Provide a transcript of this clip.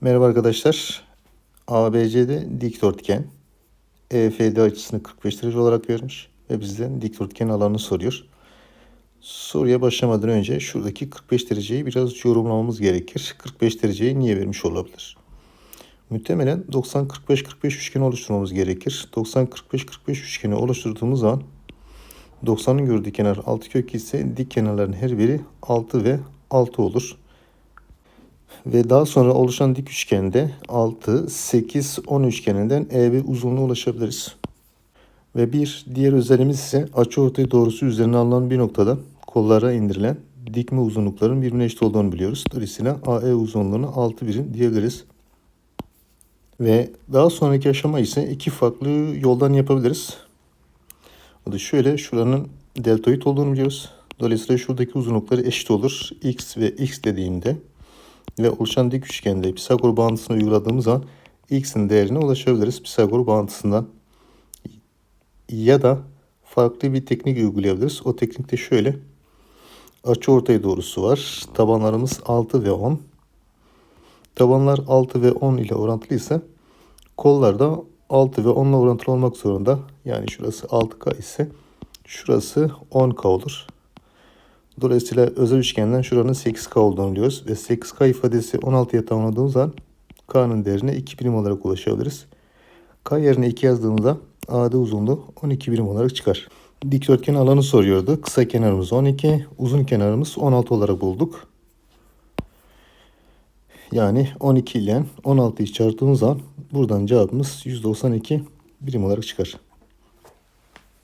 Merhaba arkadaşlar. ABC'de dikdörtgen. EFD açısını 45 derece olarak vermiş ve bizden dikdörtgen alanını soruyor. Soruya başlamadan önce şuradaki 45 dereceyi biraz yorumlamamız gerekir. 45 dereceyi niye vermiş olabilir? Muhtemelen 90-45-45 üçgeni oluşturmamız gerekir. 90-45-45 üçgeni oluşturduğumuz zaman 90'ın gördüğü kenar 6 kök ise dik kenarların her biri 6 ve 6 olur. Ve daha sonra oluşan dik üçgende 6, 8, 10 üçgeninden EB uzunluğuna ulaşabiliriz. Ve bir diğer özelliğimiz ise açıortay doğrusu üzerine alınan bir noktada kollara indirilen dikme uzunlukların birbirine eşit olduğunu biliyoruz. Dolayısıyla AE uzunluğunu 6 birim diyebiliriz. Ve daha sonraki aşama ise iki farklı yoldan yapabiliriz. O da şöyle şuranın deltoid olduğunu biliyoruz. Dolayısıyla şuradaki uzunlukları eşit olur. X ve X dediğimde ve oluşan dik üçgende Pisagor bağıntısını uyguladığımız zaman x'in değerine ulaşabiliriz Pisagor bağıntısından. Ya da farklı bir teknik uygulayabiliriz. O teknikte şöyle. Açı ortay doğrusu var. Tabanlarımız 6 ve 10. Tabanlar 6 ve 10 ile orantılıysa kollar da 6 ve 10 ile orantılı olmak zorunda. Yani şurası 6K ise şurası 10K olur. Dolayısıyla özel üçgenden şuranın 8K olduğunu biliyoruz. Ve 8K ifadesi 16'ya tamamladığımız zaman K'nın değerine 2 birim olarak ulaşabiliriz. K yerine 2 yazdığımızda AD uzunluğu 12 birim olarak çıkar. Dikdörtgen alanı soruyordu. Kısa kenarımız 12, uzun kenarımız 16 olarak bulduk. Yani 12 ile 16'yı çarptığımız zaman buradan cevabımız 192 birim olarak çıkar.